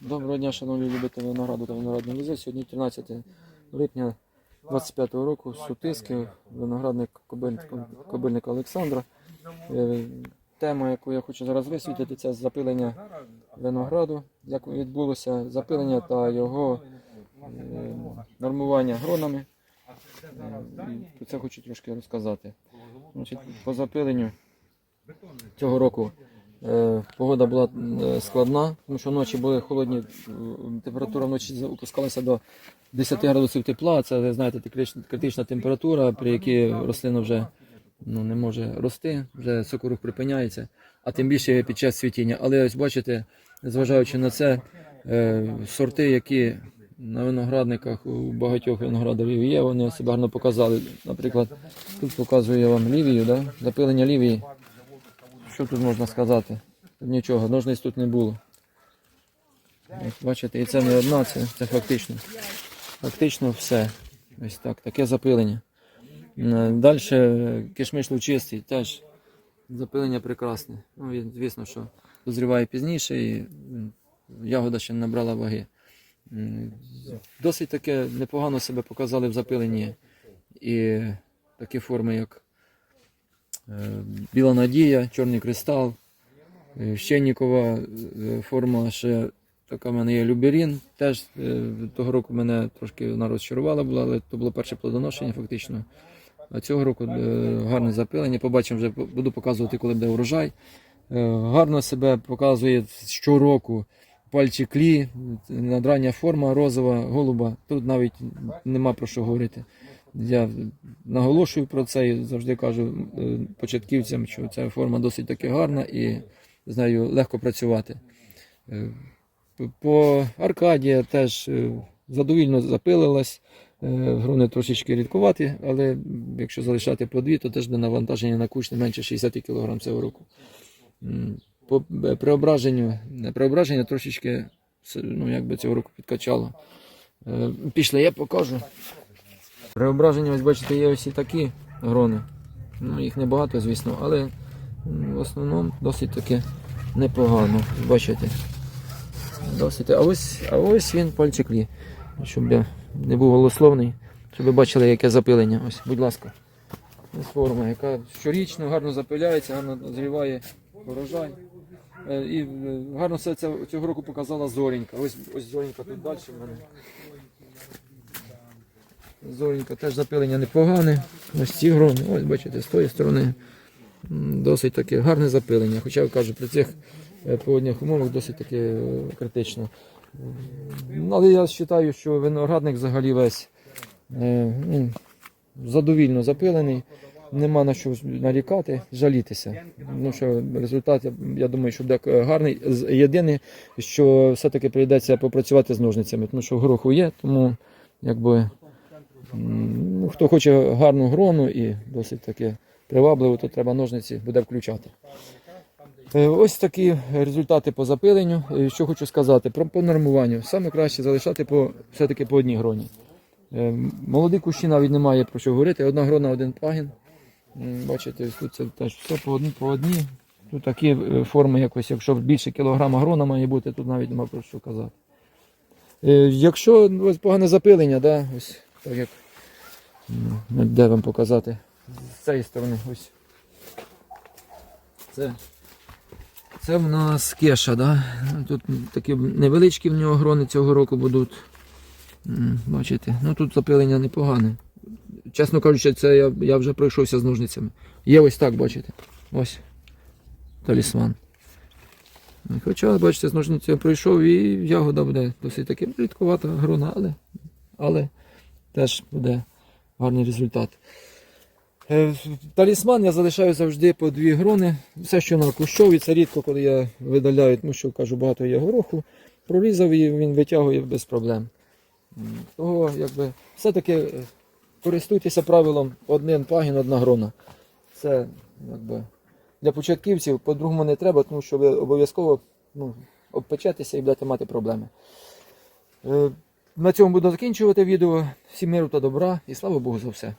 Доброго дня, шановні любителі винограду та виноградної лізи. Сьогодні 13 липня 25 року, Сутиски, виноградник Кобиль- Кобильника Олександра. Е, Тема, яку я хочу зараз висвітлити, це запилення винограду, як відбулося запилення та його е, нормування гронами. Е, Про це хочу трошки розказати. Значить, по запиленню цього року Погода була е, складна, тому що ночі були холодні, е, температура вночі опускалася до 10 градусів тепла. Це, знаєте, критична- температура, при якій рослина вже ну, не може рости, вже сокорух припиняється, а тим більше під час цвітіння. Але ось бачите, зважаючи на це, е, сорти, які на виноградниках у багатьох виноградарів є, вони себе гарно показали. Наприклад, тут показую я вам лівію, да? запилення лівії. Що тут можна сказати? Тут нічого, ножниць тут не було. Ось бачите, і це не одна, це, це фактично. Фактично все. Ось так, таке запилення. Далі кишмиш лучистий, теж запилення прекрасне. Ну, звісно, що дозріває пізніше і ягода ще не набрала ваги. Досить таке непогано себе показали в запиленні і такі форми, як Е, Біла Надія, Чорний кристал, е, Щеннікова е, форма ще така в мене є Люберін. Теж е, того року мене трошки вона розчарувала була, але то було перше плодоношення фактично. А цього року е, гарне запилення. Побачимо, вже буду показувати, коли буде урожай. Е, Гарно себе показує щороку пальчик лі, надрання форма розова, голуба. Тут навіть нема про що говорити. Я наголошую про це і завжди кажу е, початківцям, що ця форма досить таки гарна і з нею легко працювати. Е, По Аркадія теж е, задовільно запилилась. Грони трошечки рідкуваті, але якщо залишати по дві, то теж буде навантаження на кущ не менше 60 кг цього року. По преображенню, преображення трошечки ну, якби цього року підкачало. Пішли, я покажу. Преображення, ось бачите, є ось і такі грони. Ну, їх небагато, звісно, але в основному досить таки непогано. Бачите. Досить. А ось, а ось він пальчик лі. Щоб я не був голословний, щоб ви бачили, яке запилення. Ось, будь ласка. Ось форма, яка щорічно гарно запиляється, гарно зріває урожай. Е, І е, гарно все це цього року показала Зорінька. Ось, ось Зорінька тут далі в мене. Зорінька теж запилення непогане. Ось ці грони, ось бачите, з тої сторони досить таке гарне запилення. Хоча я кажу, при цих е, погодних умовах досить таки е, критично. Але я вважаю, що виноградник взагалі весь е, ну, задовільно запилений. Нема на що нарікати, жалітися. Ну що результат, я, думаю, що буде гарний. Єдине, що все-таки прийдеться попрацювати з ножницями, тому що гороху є, тому якби хто хоче гарну грону і досить таки привабливо, то треба ножниці буде включати. Е, Ось такі результати по запиленню. Е, Що хочу сказати по нормуванню. Саме краще залишати по, все-таки по одній гроні. Е, Молоді кущі навіть немає про що говорити. Одна грона, один пагін. Бачите, тут це теж все по одній, по одній. Тут такі форми якось, якщо більше кілограма грона має бути, тут навіть нема про що казати. Якщо ну, ось погане запилення, да, ось так як ну, де вам показати з цієї сторони, ось. Це, це в нас кеша, да? Ну, Тут такі невеличкі в нього грони цього року будуть. Бачите, ну тут запилення непогане. Чесно кажучи, це я, я вже пройшовся з ножницями. Є ось так, бачите. Ось. Талісман. Хоча, бачите, з ножницями пройшов і ягода буде досить таки рідкувата грона, але, але теж буде гарний результат. Е, Талісман я залишаю завжди по дві грони. Все, що на кущові, це рідко, коли я видаляю, тому що кажу, багато є гороху. Прорізав і він витягує без проблем. Того, якби, все-таки е, користуйтеся правилом один пагін, одна грона. Це якби, для початківців, по-другому не треба, тому що ви обов'язково ну, обпечетеся і будете мати проблеми. На цьому буду закінчувати відео. Всім миру та добра і слава Богу за все.